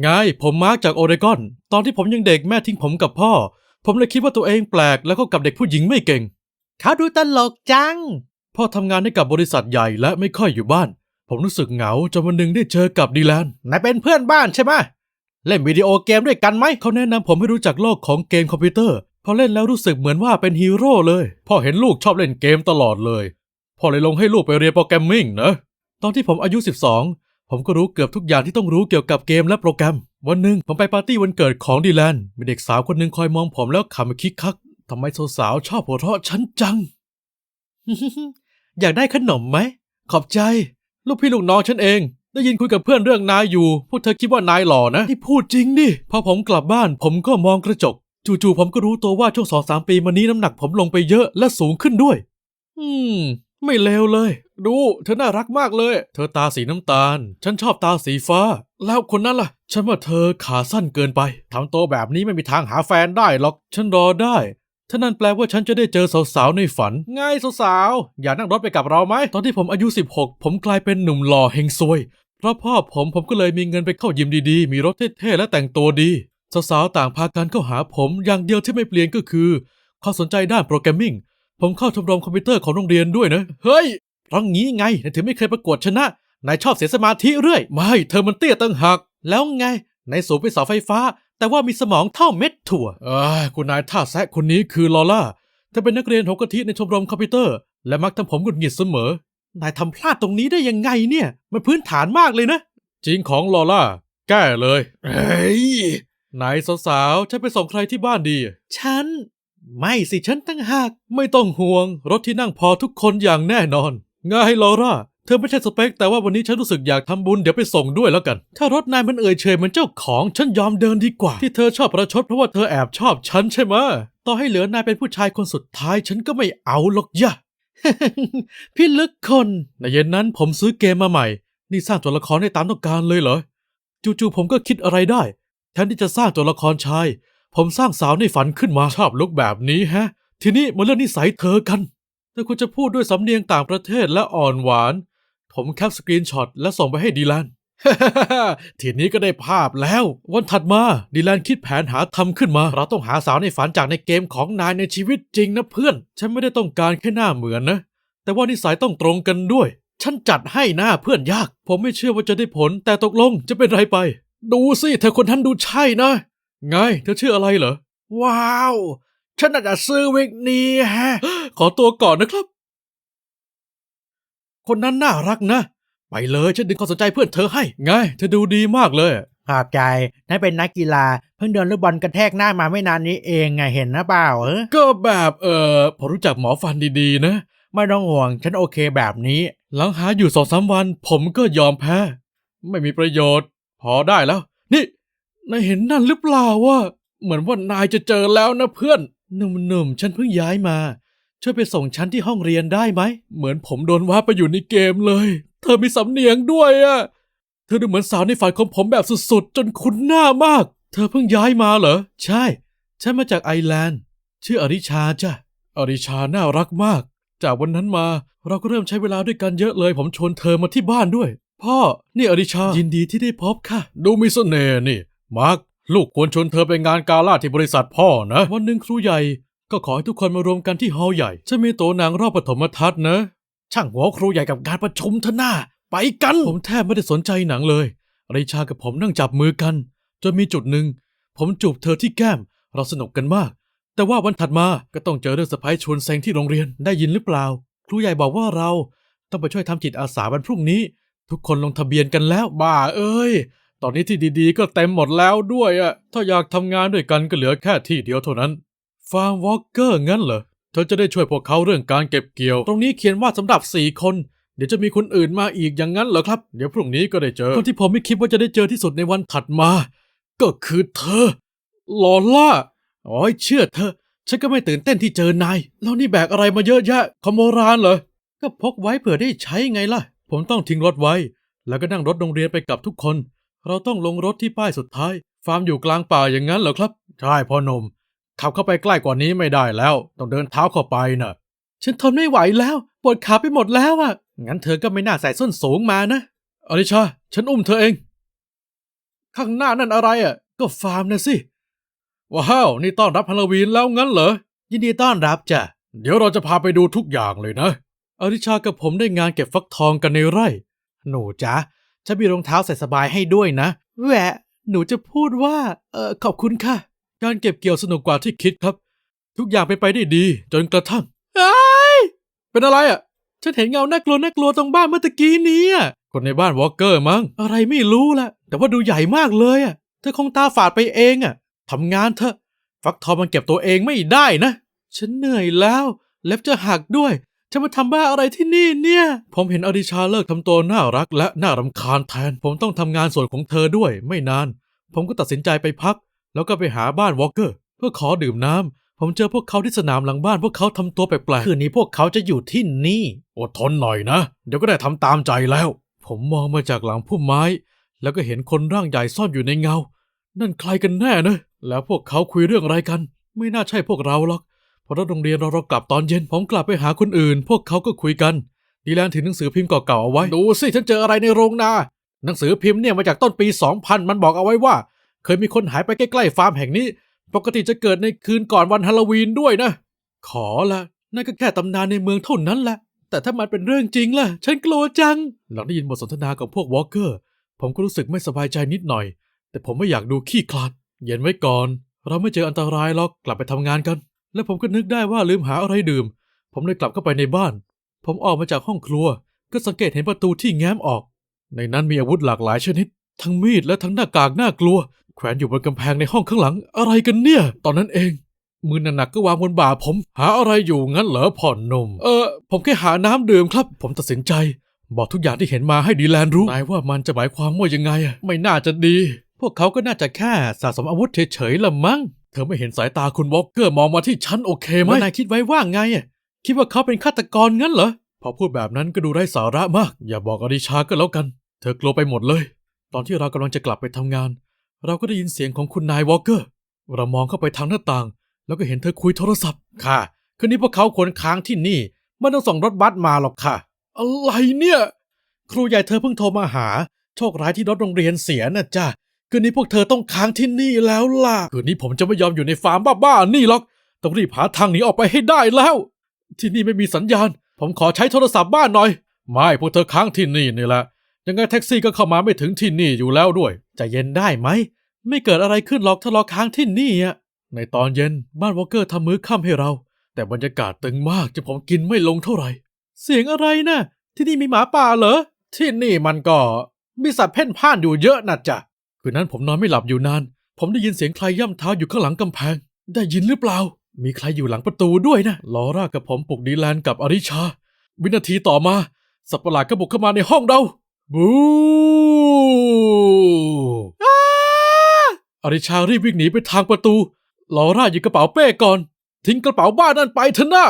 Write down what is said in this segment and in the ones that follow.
ไงผมมาร์กจากโอเรกอน ตอนที่ผมยังเด็กแม่ทิ้งผมกับพ่อ ผมเลยคิดว่าตัวเองแปลกแล้วก็กับเด็กผู้หญิงไม่เก่ง เขาดูตลกจัง พ่อทำงานให้กับบริษัทใหญ่และไม่ค่อยอยู่บ้าน ผมรู้สึกเหงาจนวันหนึ่งได้เจอกับดีแลนนายเป็นเพื่อนบ้านใช่ไหมเล่นวิดีโอเกมด้วยกันไหม เขาแนะนำผมให้รู้จักโลกของเกมคอมพิวเตอร์ พอเล่นแล้วรู้สึกเหมือนว่าเป็นฮีโร่เลย พ่อเห็นลูกชอบเล่นเกมตลอดเลย พ่อเลยลงให้ลูกไปเรียนโปรแกรมมิ่งนะ ตอนที่ผมอายุ 12 ผมก็รู้เกือบทุกอย่างที่ต้องรู้เกี่ยวกับเกมและโปรแกรม วันหนึ่งผมไปปาร์ตี้วันเกิดของดีแลนมีเด็กสาวคนหนึ่งคอยมองผมแล้วขำคิกคักทำไมสาวๆชอบหัวเราะฉันจัง อยากได้ขนมไหม ขอบใจ ลูกพี่ลูกน้องฉันเอง ได้ยินคุยกับเพื่อนเรื่องนายอยู่ พวกเธอคิดว่านายหล่อนะ ที่พูดจริงดิพอผมกลับบ้าน ผมก็มองกระจก จู่ๆผมก็รู้ตัวว่าช่วงสองสามปีมานี้น้ำหนักผมลงไปเยอะและสูงขึ้นด้วย อืม ไม่เลวเลย ดู เธอน่ารักมากเลย เธอตาสีน้ำตาล ฉันชอบตาสีฟ้า แล้วคนนั้นล่ะ ฉันว่าเธอขาสั้นเกินไปทำโตวแบบนี้ไม่มีทางหาแฟนได้หรอก ฉันรอได้ถ้านั่นแปลว่าฉันจะได้เจอสาวๆในฝัน ง่ายสาวๆ อย่านั่งรถไปกับเราไหม ตอนที่ผมอายุ 16 ผมกลายเป็นหนุ่มหล่อเฮงซวย เพราะพ่อผมผมก็เลยมีเงินไปเข้ายิมดีๆ มีรถเท่ๆ และแต่งตัวดี สาวๆ ต่างพากันเข้าหาผม อย่างเดียวที่ไม่เปลี่ยนก็คือ ความสนใจด้านโปรแกรมมิ่ง ผมเข้าชมรมคอมพิวเตอร์ของโรงเรียนด้วยนะ เฮ้ยราะงี้ไงนายถึงไม่เคยประกวดชนะ นายชอบเสียสมาธิเรื่อย ไม่ เธอมันเตี้ยตั้งหัก แล้วไง นายสูงเป็นเสาไฟฟ้า แต่ว่ามีสมองเท่าเม็ดถั่วเอ้ยคุณนายท่าแซะคนนี้คือลอล่า เธอเป็นนักเรียนหัวกะทิในชมรมคอมพิวเตอร์ และมักทำผมหงุดหงิดเสมอ นายทำพลาดตรงนี้ได้ยังไงเนี่ย มันพื้นฐานมากเลยนะ จริงของลอล่า แก้เลย เฮ้ยนายสาวๆฉันไปส่งใครที่บ้านดี ฉัน ไม่สิฉันตั้งหากไม่ต้องห่วง รถที่นั่งพอทุกคนอย่างแน่นอน ง่ายลอร่า เธอไม่ใช่สเปค แต่ว่าวันนี้ฉันรู้สึกอยากทำบุญเดี๋ยวไปส่งด้วยแล้วกัน ถ้ารถนายมันเอ่ยเชยเหมือนเจ้าของ ฉันยอมเดินดีกว่า ที่เธอชอบประชดเพราะว่าเธอแอบชอบฉันใช่ไหมต่อให้เหลือนายเป็นผู้ชายคนสุดท้าย ฉันก็ไม่เอาหรอกยะ พี่ลึกคนในเย็นนั้นผมซื้อเกมมาใหม่ นี่สร้างตัวละครได้ตามต้องการเลยเหรอจู่ๆผมก็คิดอะไรได้แทนที่จะสร้างตัวละครชาย ผมสร้างสาวในฝันขึ้นมาชอบลุกแบบนี้แฮะ ทีนี้มาเรื่องนิสัยเธอกันถ้าคุณจะพูดด้วยสำเนียงต่างประเทศและอ่อนหวาน ผมแคปสกรีนช็อตและส่งไปให้ดีแลน ทีนี้ก็ได้ภาพแล้ว วันถัดมาดีแลนคิดแผนหาทำขึ้นมา เราต้องหาสาวในฝันจากในเกมของนายในชีวิตจริงนะเพื่อน ฉันไม่ได้ต้องการแค่หน้าเหมือนนะ แต่ว่านิสัยต้องตรงกันด้วย ฉันจัดให้หน้าเพื่อนยาก ผมไม่เชื่อว่าจะได้ผล แต่ตกลงจะเป็นไรไป ดูสิเธอคนนั้นดูใช่นะ ไง เธอชื่ออะไรเหรอ ว้าว ฉันน่าจะซื้อวิกนี้แฮะ ขอตัวก่อนนะครับ คนนั้นน่ารักนะ ไปเลยฉันดึงความสนใจเพื่อนเธอให้ ไง เธอดูดีมากเลย ขอบใจนายเป็นนักกีฬา เพิ่งโดนลูกบอลกระแทกหน้ามาไม่นานนี้เองไงเห็นนะเปล่าเออก็แบบเออพอรู้จักหมอฟันดีๆนะ ไม่ต้องห่วง ฉันโอเคแบบนี้ หลังหาอยู่สองสามวัน ผมก็ยอมแพ้ ไม่มีประโยชน์ พอได้แล้ว นี่ นายเห็นนั่นหรือเปล่าว่า เหมือนว่านายจะเจอแล้วนะเพื่อนหนุ่มๆฉันเพิ่งย้ายมา ช่วยไปส่งฉันที่ห้องเรียนได้ไหม เหมือนผมโดนว่าไปอยู่ในเกมเลย เธอมีสำเนียงด้วยอะเธอดูเหมือนสาวในฝันของผมแบบสุดๆ จนคุ้นหน้ามาก เธอเพิ่งย้ายมาเหรอ ใช่ ฉันมาจากไอร์แลนด์ ชื่ออริชาจ้ะ อริชาน่ารักมาก จากวันนั้นมาเราก็เริ่มใช้เวลาด้วยกันเยอะเลย ผมชวนเธอมาที่บ้านด้วย พ่อ นี่อริชา ยินดีที่ได้พบค่ะ ดูมีเสน่ห์นี่ มาร์คลูกควรชวนเธอไปงานกาล่าที่บริษัทพ่อนะ วันหนึ่งครูใหญ่ ก็ขอให้ทุกคนมารวมกันที่ฮอลล์ใหญ่ จะมีโตหนังรอบปฐมทัศน์นะ ช่างหัวครูใหญ่กับการประชุมเถอะหน้า ไปกัน ผมแทบไม่ได้สนใจหนังเลยริชากับผมนั่งจับมือกัน จนมีจุดหนึ่ง ผมจูบเธอที่แก้ม เราสนุกกันมาก แต่ว่าวันถัดมาก็ต้องเจอเรื่องสะพ้ายชวนเซ็งที่โรงเรียนได้ยินหรือเปล่า ครูใหญ่บอกว่าเรา ต้องไปช่วยทำจิตอาสาวันพรุ่งนี้ ทุกคนลงทะเบียนกันแล้วบ้าเอ้ย ตอนนี้ที่ดีๆ ก็เต็มหมดแล้วด้วยอะถ้าอยากทำงานด้วยกันก็เหลือแค่ที่เดียวเท่านั้น ฟาร์มวอล์กเกอร์งั้นเหรอ เธอจะได้ช่วยพวกเขาเรื่องการเก็บเกี่ยว ตรงนี้เขียนว่าสำหรับสี่คน เดี๋ยวจะมีคนอื่นมาอีกอย่างนั้นเหรอครับ เดี๋ยวพรุ่งนี้ก็ได้เจอ คนที่ผมไม่คิดว่าจะได้เจอที่สุดในวันถัดมา ก็คือเธอ ลอล่าโอ้ยเชื่อเธอ ฉันก็ไม่ตื่นเต้นที่เจอนาย แล้วนี่แบกอะไรมาเยอะแยะคอมโมรานเหรอ ก็พกไว้เผื่อได้ใช้ไงล่ะ ผมต้องทิ้งรถไว้ แล้วก็นั่งรถโรงเรียนไปกับทุกคน เราต้องลงรถที่ป้ายสุดท้าย ฟาร์มอยู่กลางป่าอย่างนั้นเหรอครับ ใช่พ่อหนมขับเข้าไปใกล้กว่านี้ไม่ได้แล้ว ต้องเดินเท้าเข้าไปน่ะ ฉันทนไม่ไหวแล้วปวดขาไปหมดแล้วอะ งั้นเธอก็ไม่น่าใส่ส้นสูงมานะอริชา ฉันอุ้มเธอเอง ข้างหน้านั่นอะไรอะ ก็ฟาร์มนะสิ ว้าว นี่ต้อนรับฮาโลวีนแล้วงั้นเหรอ ยินดีต้อนรับจ้ะ เดี๋ยวเราจะพาไปดูทุกอย่างเลยนะอริชากับผมได้งานเก็บฟักทองกันในไร่ หนูจ๊ะ ฉันมีรองเท้าใส่สบายให้ด้วยนะ แหวะ หนูจะพูดว่า เออขอบคุณค่ะ การเก็บเกี่ยวสนุกกว่าที่คิดครับ ทุกอย่างไปนไปได้ดี จนกระทั่งไอ้เป็นอะไรอะ ฉันเห็นเงาน่ากลัวน่ากลัวตรงบ้านเมื่อตะกี้นี้อะคนในบ้านวอลเกอร์มั้ง อะไรไม่รู้ละแต่ว่าดูใหญ่มากเลยอะ เธอคงตาฝาดไปเองอะทำงานเถอะ ฟักทองมันเก็บตัวเองไม่ได้นะ ฉันเหนื่อยแล้ว เล็บจะหักด้วย จะมาทำบ้าอะไรที่นี่เนี่ย ผมเห็นอริชาเลิกทำตัวน่ารักและน่ารำคาญแทน ผมต้องทำงานส่วนของเธอด้วย ไม่นาน ผมก็ตัดสินใจไปพัก แล้วก็ไปหาบ้านวอลเกอร์ เพื่อขอดื่มน้ำ ผมเจอพวกเขาที่สนามหลังบ้าน พวกเขาทำตัวแปลกๆ คืนนี้พวกเขาจะอยู่ที่นี่ อดทนหน่อยนะ เดี๋ยวก็ได้ทำตามใจแล้ว ผมมองมาจากหลังพุ่มไม้ แล้วก็เห็นคนร่างใหญ่ซ่อนอยู่ในเงา นั่นใครกันแน่นะ แล้วพวกเขาคุยเรื่องอะไรกัน ไม่น่าใช่พวกเราหรอก พอรถโรงเรียนเราเรากลับตอนเย็น ผมกลับไปหาคนอื่น พวกเขาก็คุยกันดีแลนถือหนังสือพิมพ์เก่าๆเอาไว้ ดูสิฉันเจออะไรในโรงนา หนังสือพิมพ์เนี่ยมาจากต้นปี 2000 มันบอกเอาไว้ว่า เคยมีคนหายไปใกล้ๆฟาร์มแห่งนี้ ปกติจะเกิดในคืนก่อนวันฮาโลวีนด้วยนะ ขอละนั่นก็แค่ตำนานในเมืองเท่านั้นแหละ แต่ถ้ามันเป็นเรื่องจริงล่ะ ฉันกลัวจัง หลังได้ยินบทสนทนาของพวกวอลเกอร์ ผมก็รู้สึกไม่สบายใจนิดหน่อย แต่ผมไม่อยากดูขี้คลาด เย็นไว้ก่อน เราไม่เจออันตรายหรอก กลับไปทำงานกัน แล้วผมก็นึกได้ว่าลืมหาอะไรดื่ม ผมเลยกลับเข้าไปในบ้าน ผมออกมาจากห้องครัว ก็สังเกตเห็นประตูที่แง้มออก ในนั้นมีอาวุธหลากหลายชนิด ทั้งมีดและทั้งหน้ากากน่ากลัว แขวนอยู่บนกำแพงในห้องข้างหลังอะไรกันเนี่ย ตอนนั้นเอง มือหนักๆก็วางบนบ่าผม หาอะไรอยู่งั้นเหรอผ่อนนม เออ ผมแค่หาน้ำดื่มครับ ผมตัดสินใจ บอกทุกอย่างที่เห็นมาให้ดีแลนรู้นายว่ามันจะหมายความว่ายังไงอะไม่น่าจะดี พวกเขาก็น่าจะแค่สะสมอาวุธเฉยๆละมั้ง เธอไม่เห็นสายตาคุณวอลเกอร์มองมาที่ฉันโอเคไหมนายคิดไว้ว่าไงอะคิดว่าเขาเป็นฆาตกรงั้นเหรอ พอพูดแบบนั้นก็ดูไร้สาระมาก อย่าบอกอริชาก็แล้วกัน เธอกลัวไปหมดเลย ตอนที่เรากำลังจะกลับไปทำงาน เราก็ได้ยินเสียงของคุณนายวอลเกอร์ เรามองเข้าไปทางหน้าต่าง แล้วก็เห็นเธอคุยโทรศัพท์ ค่ะ คืนนี้พวกเขาควรค้างที่นี่ ไม่ต้องส่งรถบัสมาหรอกค่ะ อะไรเนี่ย ครูใหญ่เธอเพิ่งโทรมาหา โชคร้ายที่รถโรงเรียนเสียนะจ้ะ คืนนี้พวกเธอต้องค้างที่นี่แล้วล่ะ คืนนี้ผมจะไม่ยอมอยู่ในฟาร์มบ้าๆนี่หรอก ต้องรีบหาทางหนีออกไปให้ได้แล้ว ที่นี่ไม่มีสัญญาณ ผมขอใช้โทรศัพท์บ้านหน่อย ไม่พวกเธอค้างที่นี่นี่แหละ ยังไงแท็กซี่ก็เข้ามาไม่ถึงที่นี่อยู่แล้วด้วย จะเย็นได้ไหม ไม่เกิดอะไรขึ้นหรอกถ้าเราค้างที่นี่อะในตอนเย็นบ้านวอลเกอร์ทำมื้อค่ำให้เรา แต่บรรยากาศตึงมากจนผมกินไม่ลงเท่าไหร่ เสียงอะไรน่ะที่นี่มีหมาป่าเหรอ ที่นี่มันก็มีสัตว์เพ่นพ่านอยู่เยอะนะจ๊ะ คืนนั้นผมนอนไม่หลับอยู่นาน ผมได้ยินเสียงใครย่ำเท้าอยู่ข้างหลังกำแพง ได้ยินหรือเปล่า มีใครอยู่หลังประตูด้วยนะลอร่ากับผมปลุกดีแลนกับอริชา วินาทีต่อมา สัตว์ประหลาดก็บุกเข้ามาในห้องเราบูอริชารีบวิ่งหนีไปทางประตูลอร่าหยิบกระเป๋าเป้ก่อน ทิ้งกระเป๋าบ้านนั่นไปเถอะนะ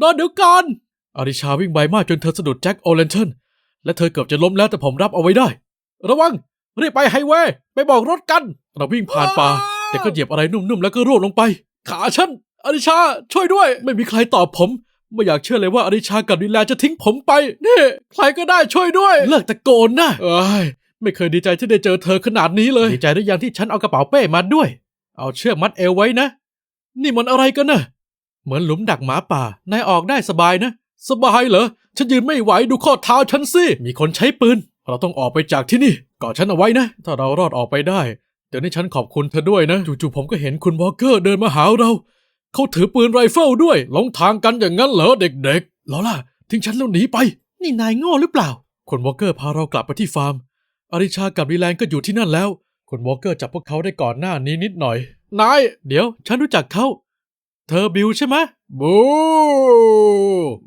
นอนเดี๋ยวก่อนอริชาวิ่งไวมากจนเธอสะดุดแจ็คโอเลนเทนและเธอเกือบจะล้มแล้วแต่ผมรับเอาไว้ได้ ระวัง รีบไปไฮเวย์ไปบอกรถกัน เราวิ่งผ่านป่า แต่ก็เหยียบอะไรนุ่มๆ แล้วก็ร่วงลงไป ขาฉันอริชาช่วยด้วย ไม่มีใครตอบผม ไม่อยากเชื่อเลยว่าอริชากับดีแลจะทิ้งผมไปนี่ใครก็ได้ช่วยด้วย เลิกตะโกนนะเอ้ยไม่เคยดีใจที่ได้เจอเธอขนาดนี้เลยดีใจหรือยังที่ฉันเอากระเป๋าเป้มาด้วย เอาเชือกมัดเอวไว้นะ นี่มันอะไรกันนะเหมือนหลุมดักหมาป่านายออกได้สบายนะ สบายเหรอฉันยืนไม่ไหวดูข้อเท้าฉันสิมีคนใช้ปืน เราต้องออกไปจากที่นี่กอดฉันเอาไว้นะ ถ้าเรารอดออกไปได้ เดี๋ยวนี้ฉันขอบคุณเธอด้วยนะ จู่ๆผมก็เห็นคุณวอลเกอร์เดินมาหาเรา เขาถือปืนไรเฟิลด้วยหลงทางกันอย่างนั้นเหรอเด็กๆลอล่ะทิ้งฉันแล้วหนีไป นี่นายโง่หรือเปล่า คุณวอลเกอร์พาเรากลับไปที่ฟาร์มอริชากับดีแลนก็อยู่ที่นั่นแล้ว คุณวอลเกอร์จับพวกเขาได้ก่อนหน้านี้นิดหน่อย นาย เดี๋ยว ฉันรู้จักเขา เธอบิลใช่ไหมบู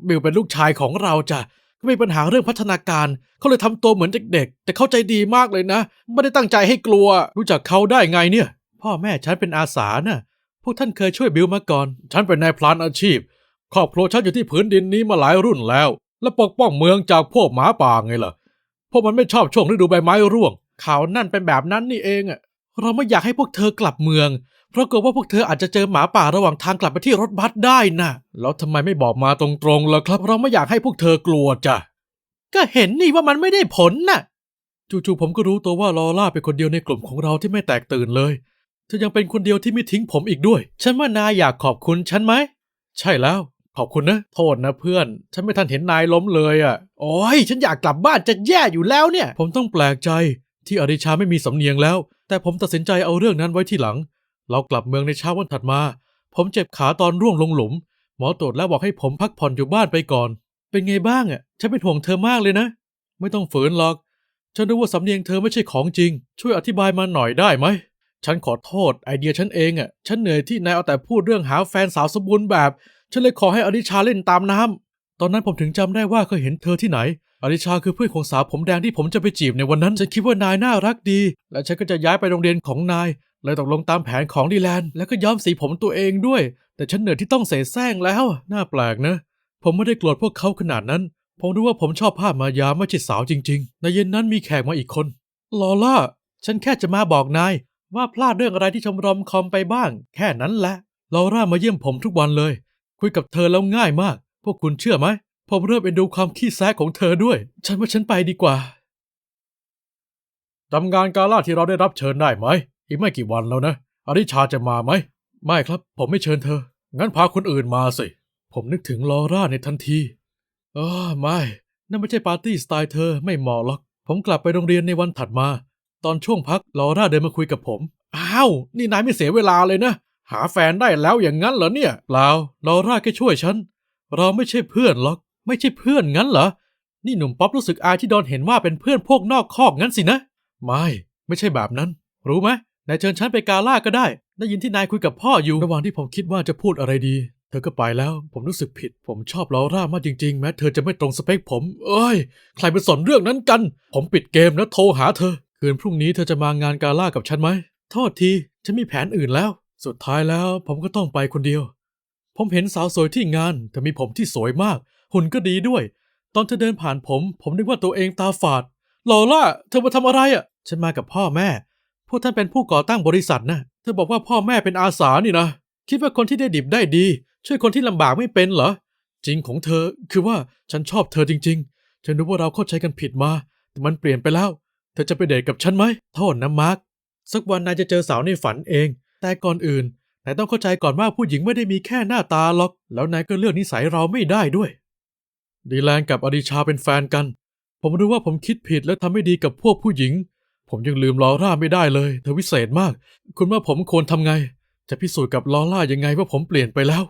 บิลเป็นลูกชายของเราจ้ะ ก็มีปัญหาเรื่องพัฒนาการ เขาเลยทำตัวเหมือนเด็ก ๆ แต่เข้าใจดีมากเลยนะ ไม่ได้ตั้งใจให้กลัว รู้จักเขาได้ไงเนี่ย พ่อแม่ฉันเป็นอาสาน่ะ พวกท่านเคยช่วยบิลมาก่อน ฉันเป็นนายพลานอาชีพ ครอบครัวฉันอยู่ที่ผืนดินนี้มาหลายรุ่นแล้ว และปกป้องเมืองจากพวกหมาป่าไงล่ะเพราะมันไม่ชอบช่วงฤดูใบไม้ร่วงข่าวนั่นเป็นแบบนั้นนี่เองอะเราไม่อยากให้พวกเธอกลับเมือง เพราะกลัวว่าพวกเธออาจจะเจอหมาป่าระหว่างทางกลับไปที่รถบัสได้นะแล้วทำไมไม่บอกมาตรงๆล่ะครับ เราไม่อยากให้พวกเธอกลัวจ้ะก็เห็นนี่ว่ามันไม่ได้ผลน่ะจู่ๆผมก็รู้ตัวว่าลอล่าเป็นคนเดียวในกลุ่มของเราที่ไม่แตกตื่นเลยเธอยังเป็นคนเดียวที่ไม่ทิ้งผมอีกด้วย ฉันว่านายอยากขอบคุณฉันไหม ใช่แล้ว ขอบคุณนะ โทษนะเพื่อน ฉันไม่ทันเห็นนายล้มเลยอะ่ะ โอ้ย ฉันอยากกลับบ้านจะแย่อยู่แล้วเนี่ย ผมต้องแปลกใจ ที่อริชาไม่มีสำเนียงแล้ว แต่ผมตัดสินใจเอาเรื่องนั้นไว้ที่หลัง เรากลับเมืองในเช้าวันถัดมา ผมเจ็บขาตอนร่วงลงหลุม หมอตรวจแล้วบอกให้ผมพักผ่อนอยู่บ้านไปก่อน เป็นไงบ้างอะ ฉันเป็นห่วงเธอมากเลยนะ ไม่ต้องฝืนหรอก ฉันรู้ว่าสำเนียงเธอไม่ใช่ของจริง ช่วยอธิบายมาหน่อยได้ไหม ฉันขอโทษไอเดียฉันเองอะ ฉันเหนื่อยที่นายเอาแต่พูดเรื่องหาแฟนสาวสมบูรณ์แบบ ฉันเลยขอให้อริชาเล่นตามน้ำตอนนั้นผมถึงจำได้ว่าเคยเห็นเธอที่ไหน อริชาคือเพื่อนของสาวผมแดงที่ผมจะไปจีบในวันนั้น ฉันคิดว่านายน่ารักดี และฉันก็จะย้ายไปโรงเรียนของนาย เลยตกลงตามแผนของดีแลนแล้วก็ย้อมสีผมตัวเองด้วย แต่ฉันเหนื่อยที่ต้องเสแสร้งแล้ว น่าแปลกนะ ผมไม่ได้โกรธพวกเขาขนาดนั้น ผมรู้ว่าผมชอบผ้ามายาไม่ใช่สาวจริง ๆ ในเย็นนั้นมีแขกมาอีกคน ลอล่า ฉันแค่จะมาบอกนาย ว่าพลาดเรื่องอะไรที่ชมรมคอมไปบ้าง แค่นั้นแหละ ลอร่ามาเยี่ยมผมทุกวันเลย คุยกับเธอแล้วง่ายมาก พวกคุณเชื่อไหม ผมเริ่มเอ็นดูความขี้แซะของเธอด้วย ฉันว่าฉันไปดีกว่าทำงานกาล่าที่เราได้รับเชิญได้ไหม อีกไม่กี่วันแล้วนะ อริชาจะมาไหม ไม่ครับ ผมไม่เชิญเธอ งั้นพาคนอื่นมาสิ ผมนึกถึงลอร่าในทันทีเออไม่ นั่นไม่ใช่ปาร์ตี้สไตล์เธอ ไม่เหมาะหรอก ผมกลับไปโรงเรียนในวันถัดมา ตอนช่วงพักลอร่าเดินมาคุยกับผม อ้าว นี่นายไม่เสียเวลาเลยนะ หาแฟนได้แล้วอย่างนั้นเหรอเนี่ย เปล่า ลอร่าแค่ช่วยฉัน เราไม่ใช่เพื่อนหรอก ไม่ใช่เพื่อนงั้นเหรอ นี่หนุ่มป๊อปรู้สึกอายที่โดนเห็นว่าเป็นเพื่อนพวกนอกคอกงั้นสินะ ไม่ ไม่ใช่แบบนั้น รู้ไหม นายเชิญฉันไปกาล่าก็ได้ ได้ยินที่นายคุยกับพ่ออยู่ ระหว่างที่ผมคิดว่าจะพูดอะไรดี เธอก็ไปแล้ว ผมรู้สึกผิด ผมชอบลอร่ามากจริงๆ แม้เธอจะไม่ตรงสเปคผม เอ้ย ใครไปสนเรื่องนั้นกัน ผมปิดเกมแล้วโทรหาเธอ คืนพรุ่งนี้เธอจะมางานกาล่ากับฉันไหม โทษที ฉันมีแผนอื่นแล้ว สุดท้ายแล้ว ผมก็ต้องไปคนเดียว ผมเห็นสาวสวยที่งาน เธอมีผมที่สวยมาก หุ่นก็ดีด้วย ตอนเธอเดินผ่านผม ผมนึกว่าตัวเองตาฝาดลอล่า เธอมาทำอะไรอะ ฉันมากับพ่อแม่ พวกท่านเป็นผู้ก่อตั้งบริษัทนะเธอบอกว่าพ่อแม่เป็นอาสานี่นะ คิดว่าคนที่ได้ดิบได้ดี ช่วยคนที่ลำบากไม่เป็นเหรอ จริงของเธอ คือว่าฉันชอบเธอจริง ๆ ฉันรู้ว่าเราเข้าใจกันผิดมา แต่มันเปลี่ยนไปแล้ว เธอจะไปเดทกับฉันไหมโทษนะมาร์คสักวันนายจะเจอสาวในฝันเอง แต่ก่อนอื่นนายต้องเข้าใจก่อนว่าผู้หญิงไม่ได้มีแค่หน้าตาหรอก แล้วนายก็เลือกนิสัยเราไม่ได้ด้วย ดีแลนกับอดิชาเป็นแฟนกัน ผมรู้ว่าผมคิดผิดและทำไม่ดีกับพวกผู้หญิง ผมยังลืมลอร่าไม่ได้เลย เธอวิเศษมาก คุณว่าผมควรทำไง จะพิสูจน์กับลอร่ายังไงว่าผมเปลี่ยนไปแล้ว